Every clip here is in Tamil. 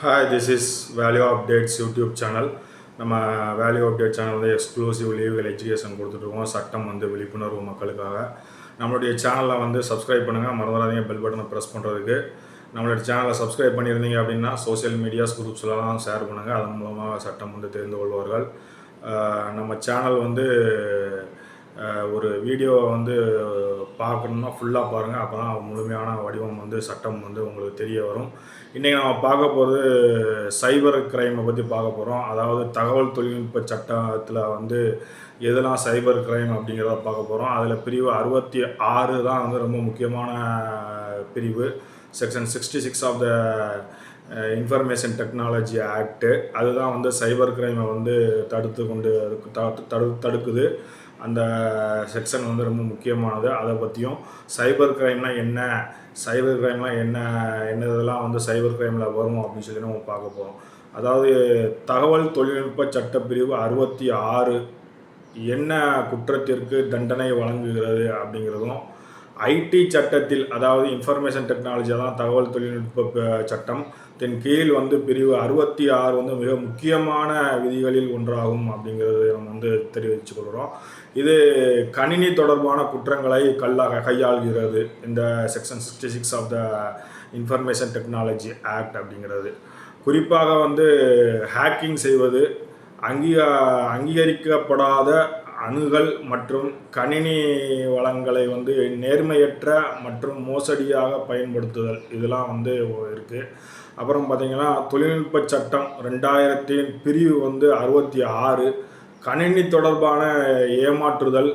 Hi this is value updates YouTube channel நம்ம வேல்யூ அப்டேட் சேனல் வந்து எக்ஸ்க்ளூசிவ் லீவல் எஜுகேஷன் கொடுத்துட்ருக்கோம் சட்டம் வந்து விழிப்புணர்வு மக்களுக்காக. நம்மளுடைய சேனலை வந்து சப்ஸ்கிரைப் பண்ணுங்கள் மறந்துடாதீங்க. பெல் பட்டனை ப்ரெஸ் பண்ணுறதுக்கு நம்மளுடைய சேனலை சப்ஸ்கிரைப் பண்ணியிருந்தீங்க அப்படின்னா சோஷியல் மீடியாஸ் குரூப்ஸ்லாம் ஷேர் பண்ணுங்கள் அதன் மூலமாக சட்டம் வந்து தெரிந்து கொள்வார்கள். நம்ம சேனல் வந்து ஒரு வீடியோவை வந்து பார்க்கணுன்னா ஃபுல்லாக பாருங்கள் அப்போ தான் முழுமையான வடிவம் வந்து சட்டம் வந்து உங்களுக்கு தெரிய வரும். இன்றைக்கி நம்ம பார்க்க போகிறது சைபர் கிரைமை பற்றி பார்க்க போகிறோம் அதாவது தகவல் தொழில்நுட்ப சட்டத்தில் வந்து எதெல்லாம் சைபர் கிரைம் அப்படிங்கிறத பார்க்க போகிறோம் அதில் பிரிவு அறுபத்தி ஆறு தான் வந்து ரொம்ப முக்கியமான பிரிவு. Section sixty six of the information technology act அதுதான் வந்து சைபர் கிரைமை வந்து தடுத்து கொண்டு தடு தடு தடுக்குது. அந்த செக்ஷன் வந்து ரொம்ப முக்கியமானது. அதை பற்றியும் சைபர் கிரைம்னா என்ன சைபர் கிரைம்லாம் என்ன என்ன இதெல்லாம் வந்து சைபர் கிரைமில் வரும் அப்படின்னு சொல்லி நம்ம பார்க்க போகிறோம் அதாவது தகவல் தொழில்நுட்ப சட்டப்பிரிவு அறுபத்தி ஆறு என்ன குற்றத்திற்கு தண்டனை வழங்குகிறது அப்படிங்கிறதும் ஐடி சட்டத்தில் அதாவது இன்ஃபர்மேஷன் டெக்னாலஜி தான் தகவல் தொழில்நுட்ப சட்டம் தென் கீழ் வந்து பிரிவு அறுபத்தி ஆறு வந்து மிக முக்கியமான விதிகளில் ஒன்றாகும் அப்படிங்கிறது நம்ம வந்து தெரிவித்துக் கொள்கிறோம். இது கணினி தொடர்பான குற்றங்களை கல்லாக கையாள்கிறது. இந்த section sixty six of the information technology act அப்படிங்கிறது. குறிப்பாக வந்து ஹேக்கிங் செய்வது அங்கீகா அங்கீகரிக்கப்படாத அணுகல் மற்றும் கணினி வளங்களை வந்து நேர்மையற்ற மற்றும் மோசடியாக பயன்படுத்துதல். இதெல்லாம் வந்து இருக்குது அப்புறம் பார்த்திங்கன்னா தொழில்நுட்ப சட்டம் ரெண்டாயிரத்தின் பிரிவு வந்து அறுபத்தி ஆறு கணினி தொடர்பான ஏமாற்றுதல்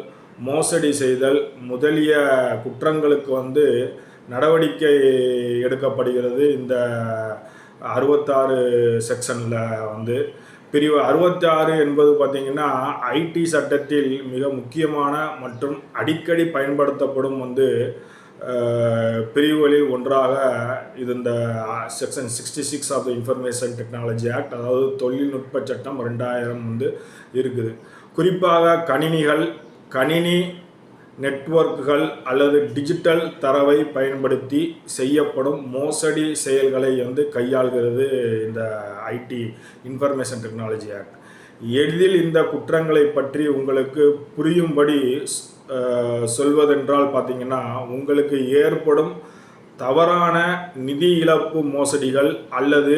மோசடி செய்தல் முதலிய குற்றங்களுக்கு வந்து நடவடிக்கை எடுக்கப்படுகிறது இந்த அறுபத்தாறு செக்ஷனில் வந்து. பிரிவு அறுபத்தி ஆறு என்பது பார்த்திங்கன்னா ஐடி சட்டத்தில் மிக முக்கியமான மற்றும் அடிக்கடி பயன்படுத்தப்படும் வந்து பிரிவுகளில் ஒன்றாக இது இந்த section sixty six of the information technology act அதாவது தொழில்நுட்ப சட்டம் ரெண்டாயிரம் வந்து இருக்குது. குறிப்பாக கணினிகள் கணினி நெட்வொர்க்குகள் அல்லது டிஜிட்டல் தரவை பயன்படுத்தி செய்யப்படும் மோசடி செயல்களை வந்து கையாள்கிறது இந்த ஐடி இன்ஃபர்மேஷன் டெக்னாலஜி ஆக்ட் எளிதில் இந்த குற்றங்களை பற்றி உங்களுக்கு புரியும்படி சொல்வதென்றால் பார்த்தீங்கன்னா உங்களுக்கு ஏற்படும் தவறான நிதி இழப்பு மோசடிகள் அல்லது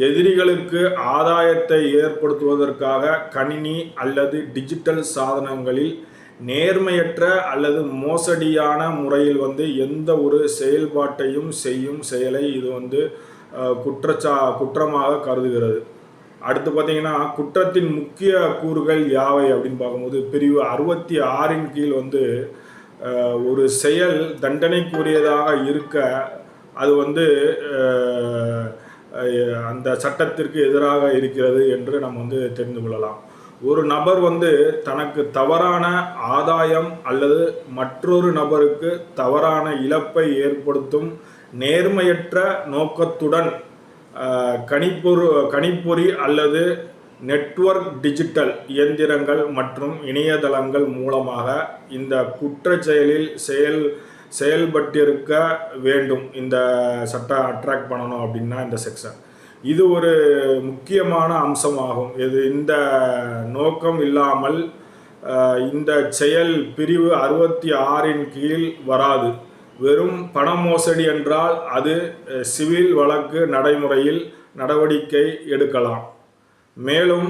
எதிரிகளுக்கு ஆதாயத்தை ஏற்படுத்துவதற்காக கணினி அல்லது டிஜிட்டல் சாதனங்களில் நேர்மையற்ற அல்லது மோசடியான முறையில் வந்து எந்த ஒரு செயல்பாட்டையும் செய்யும் செயலை இது வந்து குற்றச்சா குற்றமாக கருதுகிறது. அடுத்து பார்த்தீங்கன்னா குற்றத்தின் முக்கிய கூறுகள் யாவை அப்படின்னு பார்க்கும்போது பிரிவு அறுபத்தி ஆறின் கீழ் வந்து ஒரு செயல் தண்டனைக்குரியதாக இருக்க அது வந்து அந்த சட்டத்திற்கு எதிராக இருக்கிறது என்று நம்ம வந்து தெரிந்து கொள்ளலாம். ஒரு நபர் வந்து தனக்கு தவறான ஆதாயம் அல்லது மற்றொரு நபருக்கு தவறான இழப்பை ஏற்படுத்தும் நேர்மையற்ற நோக்கத்துடன் கணிப்பொரு கணிப்பொறி அல்லது நெட்வொர்க் டிஜிட்டல் இயந்திரங்கள் மற்றும் இணையதளங்கள் மூலமாக இந்த குற்ற செயலில் செயல் செயல்பட்டிருக்க வேண்டும். இந்த சட்டம் அட்ராக்ட் பண்ணணும் அப்படின்னா இந்த செக்ஷன். இது ஒரு முக்கியமான அம்சமாகும். இது இந்த நோக்கம் இல்லாமல் இந்த செயல் பிரிவு அறுபத்தி ஆறின் கீழ் வராது. வெறும் பண மோசடி என்றால் அது சிவில் வழக்கு நடைமுறையில் நடவடிக்கை எடுக்கலாம். மேலும்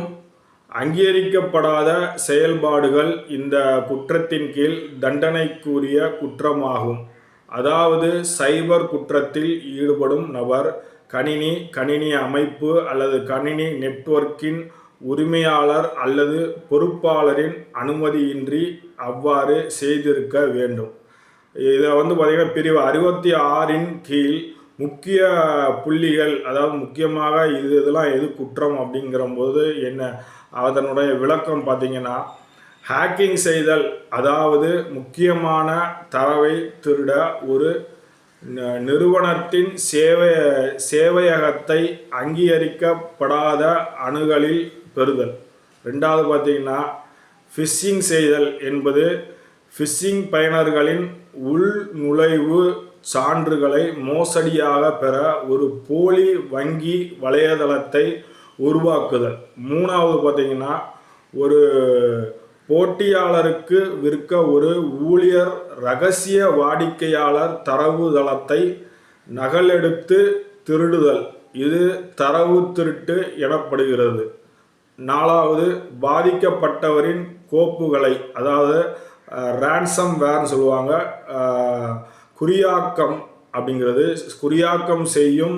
அங்கீகரிக்கப்படாத செயல்பாடுகள் இந்த குற்றத்தின் கீழ் தண்டனைக்குரிய குற்றமாகும். அதாவது சைபர் குற்றத்தில் ஈடுபடும் நபர் கணினி கணினி அமைப்பு அல்லது கணினி நெட்வொர்க்கின் உரிமையாளர் அல்லது பொறுப்பாளரின் அனுமதியின்றி அவ்வாறு செய்திருக்க வேண்டும். இதை வந்து பார்த்திங்கன்னா பிரிவு அறுபத்தி ஆறின் கீழ் முக்கிய புள்ளிகள் அதாவது முக்கியமாக இது இதெல்லாம் எது குற்றம் அப்படிங்கிறபோது என்ன அதனுடைய விளக்கம் பார்த்தீங்கன்னா ஹேக்கிங் செய்தல் அதாவது முக்கியமான தரவை திருட ஒரு நிறுவனத்தின் சேவை சேவையகத்தை அங்கீகரிக்கப்படாத அணுகலில் பெறுதல். ரெண்டாவது பார்த்தீங்கன்னா ஃபிஷ்ஷிங் செய்தல் என்பது ஃபிஷ்ஷிங் பயனர்களின் உள் நுழைவு சான்றுகளை மோசடியாக பெற ஒரு போலி வங்கி வலையதளத்தை உருவாக்குதல். மூணாவது பார்த்தீங்கன்னா ஒரு போட்டியாளருக்கு விற்க ஒரு ஊழியர் ரகசிய வாடிக்கையாளர் தரவுதளத்தை நகலெடுத்து திருடுதல். இது தரவு திருட்டு எனப்படுகிறது. நாலாவது பாதிக்கப்பட்டவரின் கோப்புகளை அதாவது ரேன்சம் வேர்னு சொல்லுவாங்க குறியாக்கம் அப்படிங்கிறது. குறியாக்கம் செய்யும்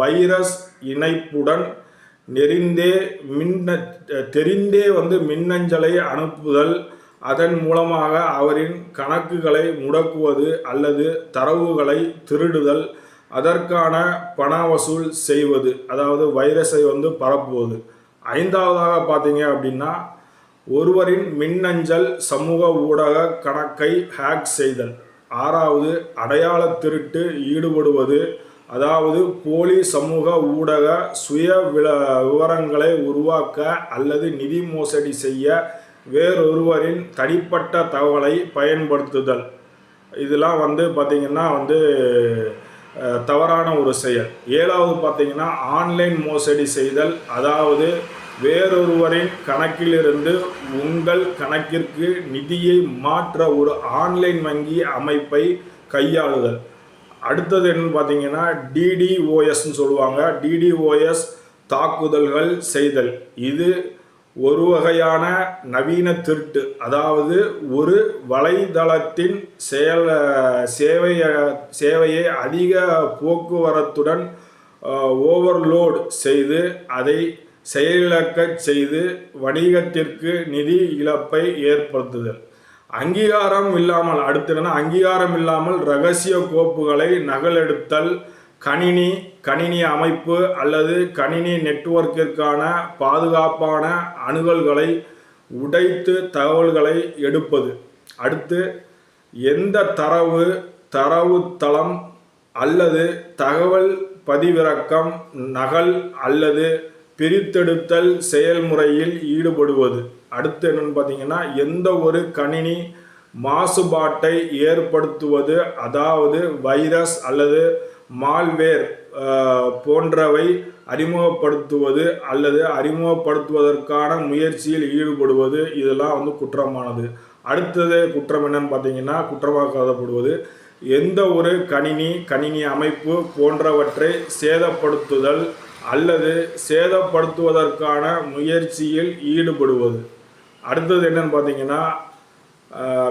வைரஸ் இணைப்புடன் நெறிந்தே மின்ன தெரிந்தே வந்து மின்னஞ்சலை அனுப்புதல். அதன் மூலமாக அவரின் கணக்குகளை முடக்குவது அல்லது தரவுகளை திருடுதல். அதற்கான பண வசூல் செய்வது அதாவது வைரஸை வந்து பரப்புவது. ஐந்தாவதாக பார்த்தீங்க அப்படின்னா ஒருவரின் மின்னஞ்சல் சமூக ஊடக கணக்கை ஹேக் செய்தல். ஆறாவது அடையாள திருட்டு ஈடுபடுவது. அதாவது போலி சமூக ஊடக சுய வில விவரங்களை உருவாக்க அல்லது நிதி மோசடி செய்ய வேறொருவரின் தனிப்பட்ட தகவலை பயன்படுத்துதல். இதெல்லாம் வந்து பார்த்திங்கன்னா வந்து தவறான ஒரு செயல். ஏழாவது பார்த்தீங்கன்னா ஆன்லைன் மோசடி செய்தல். அதாவது வேறொருவரின் கணக்கிலிருந்து உங்கள் கணக்கிற்கு நிதியை மாற்ற ஒரு ஆன்லைன் வங்கி அமைப்பை கையாளுதல். அடுத்தது என்னன்னு பார்த்தீங்கன்னா டிடிஓஎஸ்ன்னு சொல்லுவாங்க. டிடிஓஎஸ் தாக்குதல்கள் செய்தல். இது ஒரு வகையான நவீன திருட்டு. அதாவது ஒரு வலைதளத்தின் செயல் சேவைய சேவையை அதிக போக்குவரத்துடன் ஓவர்லோட் செய்து அதை செயலிழக்கச் செய்து வணிகத்திற்கு நிதி இழப்பை ஏற்படுத்துதல். அங்கீகாரம் இல்லாமல் அடுத்து என்னன்னா அங்கீகாரம் இல்லாமல் ரகசிய கோப்புகளை நகலெடுத்தல் கணினி கணினி அமைப்பு அல்லது கணினி நெட்வொர்க்கிற்கான பாதுகாப்பான அணுகல்களை உடைத்து தகவல்களை எடுப்பது. அடுத்து எந்த தரவு தரவுத்தளம் அல்லது தகவல் பதிவிறக்கம் நகல் அல்லது பிரித்தெடுத்தல் செயல்முறையில் ஈடுபடுவது. அடுத்து என்னன்னு பார்த்தீங்கன்னா எந்த ஒரு கணினி மாசுபாட்டை ஏற்படுத்துவது அதாவது வைரஸ் அல்லது மால்வேர் போன்றவை அறிமுகப்படுத்துவது அல்லது அறிமுகப்படுத்துவதற்கான முயற்சியில் ஈடுபடுவது இதெல்லாம் வந்து குற்றமானது. அடுத்தது குற்றம் என்னன்னு பார்த்தீங்கன்னா குற்றமாக கருதப்படுவது எந்த ஒரு கணினி கணினி அமைப்பு போன்றவற்றை சேதப்படுத்துதல் அல்லது சேதப்படுத்துவதற்கான முயற்சியில் ஈடுபடுவது. அடுத்தது என்னன்னு பார்த்தீங்கன்னா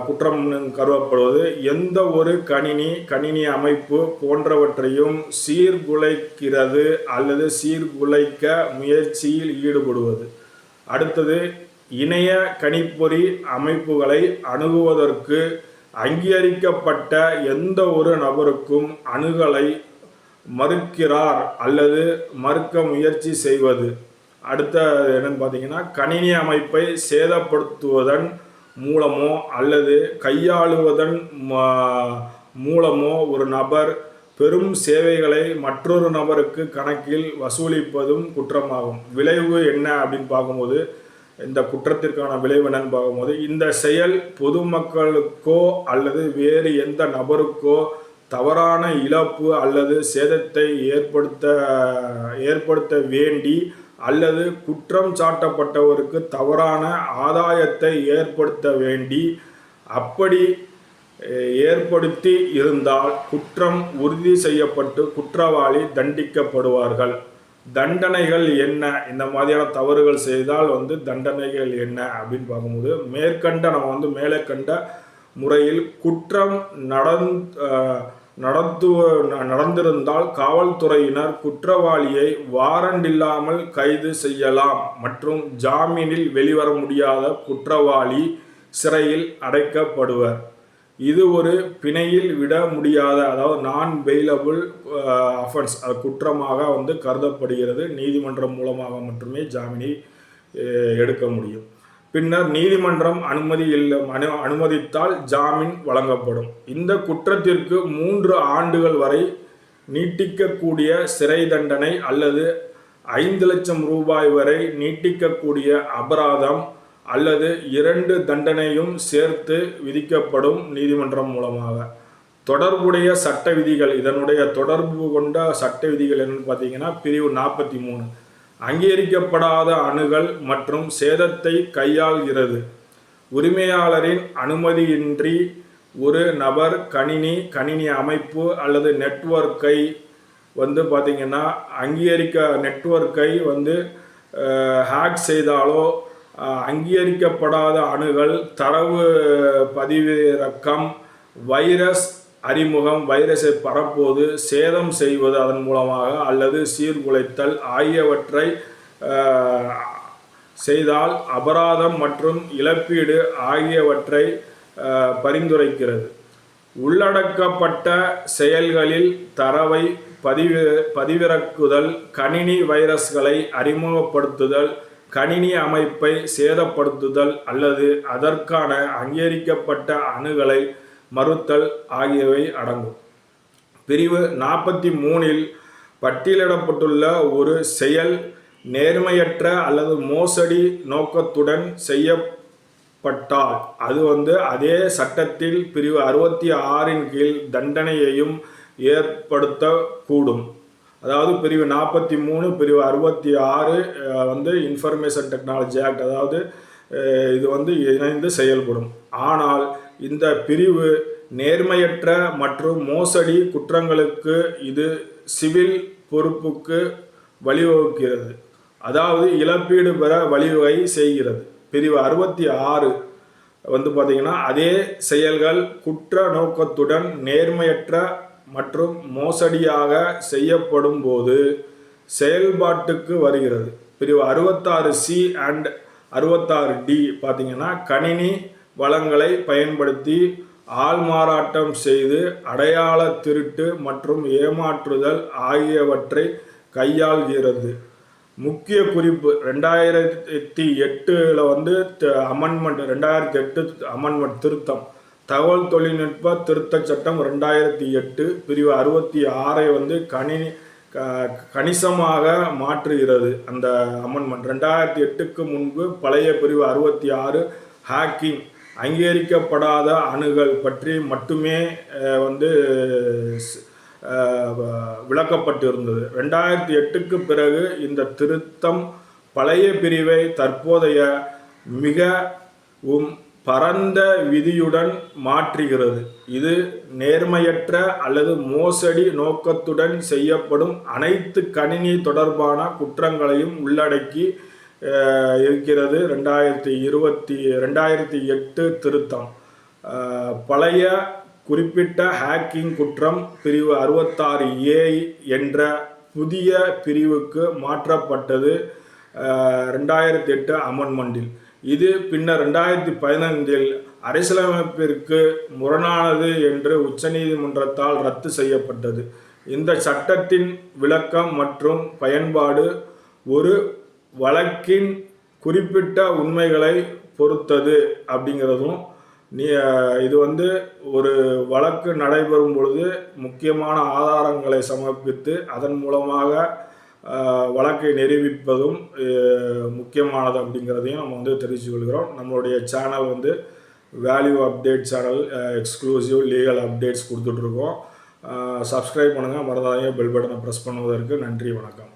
குற்றம் கருதப்படுவது. எந்த ஒரு கணினி கணினி அமைப்பு போன்றவற்றையும் சீர்குலைக்கிறது அல்லது சீர்குலைக்க முயற்சியில் ஈடுபடுவது. அடுத்தது இணைய கணிப்பொறி அமைப்புகளை அணுகுவதற்கு அங்கீகரிக்கப்பட்ட எந்த ஒரு நபருக்கும் அணுகலை மறுக்கிறார் அல்லது மறுக்க முயற்சி செய்வது. அடுத்த என்னன்னு பார்த்தீங்கன்னா கணினி அமைப்பை சேதப்படுத்துவதன் மூலமோ அல்லது கையாளுவதன் மூலமோ ஒரு நபர் பெரும் சேவைகளை மற்றொரு நபருக்கு கணக்கில் வசூலிப்பதும் குற்றமாகும். விளைவு என்ன அப்படின்னு பார்க்கும்போது இந்த குற்றத்திற்கான விளைவு என்னன்னு பார்க்கும்போது இந்த செயல் பொதுமக்களுக்கோ அல்லது வேறு எந்த நபருக்கோ தவறான இழப்பு அல்லது சேதத்தை ஏற்படுத்த ஏற்படுத்த வேண்டி அல்லது குற்றம் சாட்டப்பட்டவருக்கு தவறான ஆதாயத்தை ஏற்படுத்த வேண்டி அப்படி ஏற்படுத்தி இருந்தால் குற்றம் உறுதி செய்யப்பட்டு குற்றவாளி தண்டிக்கப்படுவார்கள். தண்டனைகள் என்ன? இந்த மாதிரியான தவறுகள் செய்தால் வந்து தண்டனைகள் என்ன அப்படின்னு பார்க்கும்போது மேற்கண்ட நம்ம வந்து மேலே கண்ட முறையில் குற்றம் நடந் அஹ், நடத்துவ நடந்திருந்தால் காவல்துறையினர் குற்றவாளியை வாரண்ட் இல்லாமல் கைது செய்யலாம் மற்றும் ஜாமீனில் வெளிவர முடியாத குற்றவாளி சிறையில் அடைக்கப்படுவர். இது ஒரு பிணையில் விட முடியாத அதாவது நான் வெயிலபிள் அஃபென்ஸ் அது குற்றமாக வந்து கருதப்படுகிறது. நீதிமன்றம் மூலமாக மட்டுமே ஜாமீனை எடுக்க முடியும். பின்னர் நீதிமன்றம் அனுமதி இல்லை அனு அனுமதித்தால் ஜாமீன் வழங்கப்படும். இந்த குற்றத்திற்கு மூன்று ஆண்டுகள் வரை நீட்டிக்கக்கூடிய சிறை தண்டனை அல்லது ஐந்து லட்சம் ரூபாய் வரை நீட்டிக்கக்கூடிய அபராதம் அல்லது இரண்டு தண்டனையும் சேர்த்து விதிக்கப்படும் நீதிமன்றம் மூலமாக. தொடர்புடைய சட்ட விதிகள் இதனுடைய தொடர்பு கொண்ட சட்ட விதிகள் என்னன்னு பார்த்தீங்கன்னா பிரிவு நாற்பத்தி மூணு. அங்கீகரிக்கப்படாத அணுகல் மற்றும் சேதத்தை கையாள்கிறது. உரிமையாளரின் அனுமதியின்றி ஒரு நபர் கணினி கணினி அமைப்பு அல்லது நெட்வொர்க்கை வந்து பார்த்திங்கன்னா அங்கீகரிக்க நெட்வொர்க்கை வந்து ஹேக் செய்தாலோ அங்கீகரிக்கப்படாத அணுகல் தரவு பதிவிறக்கம் வைரஸ் அறிமுகம் வைரஸை பரப்புவது சேதம் செய்வது அதன் மூலமாக அல்லது சீர்குலைத்தல் ஆகியவற்றை செய்தால் அபராதம் மற்றும் இழப்பீடு ஆகியவற்றை பரிந்துரைக்கிறது. உள்ளடக்கப்பட்ட செயல்களில் தரவை பதிவு பதிவிறக்குதல் கணினி வைரஸ்களை அறிமுகப்படுத்துதல் கணினி அமைப்பை சேதப்படுத்துதல் அல்லது அதற்கான அங்கீகரிக்கப்பட்ட அணுகலை மறுத்தல் ஆகியவை அடங்கும். பிரிவு நாற்பத்தி மூணில் பட்டியலிடப்பட்டுள்ள ஒரு செயல் நேர்மையற்ற அல்லது மோசடி நோக்கத்துடன் செய்யப்பட்டால் அது வந்து அதே சட்டத்தில் பிரிவு அறுபத்தி ஆறின் கீழ் தண்டனையையும் ஏற்படுத்தக்கூடும். அதாவது பிரிவு நாற்பத்தி மூணு பிரிவு அறுபத்தி ஆறு வந்து இன்ஃபர்மேஷன் டெக்னாலஜி ஆக்ட் அதாவது இது வந்து இணைந்து செயல்படும். ஆனால் இந்த பிரிவு நேர்மையற்ற மற்றும் மோசடி குற்றங்களுக்கு இது சிவில் பொறுப்புக்கு வழிவகுக்கிறது. அதாவது இழப்பீடு பெற வழிவகை செய்கிறது. பிரிவு அறுபத்தி ஆறு வந்து பார்த்தீங்கன்னா அதே செயல்கள் குற்ற நோக்கத்துடன் நேர்மையற்ற மற்றும் மோசடியாக செய்யப்படும் போது செயல்பாட்டுக்கு வருகிறது. பிரிவு அறுபத்தாறு சி அண்ட் அறுபத்தாறு டி பார்த்தீங்கன்னா கணினி வளங்களை பயன்படுத்தி ஆள்மாறாட்டம் செய்து அடையாள திருட்டு மற்றும் ஏமாற்றுதல் ஆகியவற்றை கையாள்கிறது. முக்கிய குறிப்பு ரெண்டாயிரத்தி எட்டில் வந்து அமெண்ட்மெண்ட் ரெண்டாயிரத்தி எட்டு அமெண்ட்மெண்ட் திருத்தம். தகவல் தொழில்நுட்ப திருத்த சட்டம் ரெண்டாயிரத்தி எட்டு பிரிவு அறுபத்தி ஆறை வந்து கணினி க- கணிசமாக மாற்றுகிறது அந்த அமெண்ட்மெண்ட் ரெண்டாயிரத்தி எட்டுக்கு முன்பு பழைய பிரிவு அறுபத்தி ஆறு ஹேக்கிங் அங்கீகரிக்கப்படாத அணுகல் பற்றி மட்டுமே வந்து விளக்கப்பட்டிருந்தது. ரெண்டாயிரத்தி எட்டுக்கு பிறகு இந்த திருத்தம் பழைய பிரிவை தற்போதைய மிகவும் பரந்த விதியுடன் மாற்றுகிறது. இது நேர்மையற்ற அல்லது மோசடி நோக்கத்துடன் செய்யப்படும் அனைத்து கணினி தொடர்பான குற்றங்களையும் உள்ளடக்கி இருக்கிறது. ரெண்டாயிரத்தி இருபத்தி ரெண்டாயிரத்தி எட்டு திருத்தம். பழைய குறிப்பிட்ட ஹேக்கிங் குற்றம் பிரிவு அறுபத்தாறு ஏ என்ற புதிய பிரிவுக்கு மாற்றப்பட்டது ரெண்டாயிரத்தி எட்டு அமெண்ட்மெண்டில் இது பின்னர் ரெண்டாயிரத்தி பதினைந்தில் அரசியலமைப்பிற்கு முரணானது என்று உச்சநீதிமன்றத்தால் ரத்து செய்யப்பட்டது. இந்த சட்டத்தின் விளக்கம் மற்றும் பயன்பாடு ஒரு வழக்கின் குறிப்பிட்ட உண்மைகளை பொறுத்தது அப்படிங்கிறதும் நீ இது வந்து ஒரு வழக்கு நடைபெறும் பொழுது முக்கியமான ஆதாரங்களை சமர்ப்பித்து அதன் மூலமாக வழக்கை நிரூபிப்பதும் முக்கியமானது அப்படிங்கிறதையும் நம்ம வந்து தெரிஞ்சுக்கொள்கிறோம் நம்மளுடைய சேனல் வந்து value update channel exclusive legal updates கொடுத்துட்ருக்கோம். சப்ஸ்கிரைப் பண்ணுங்கள் மறந்தாதையும் பெல் பட்டனை ப்ரெஸ் பண்ணுவதற்கு நன்றி வணக்கம்.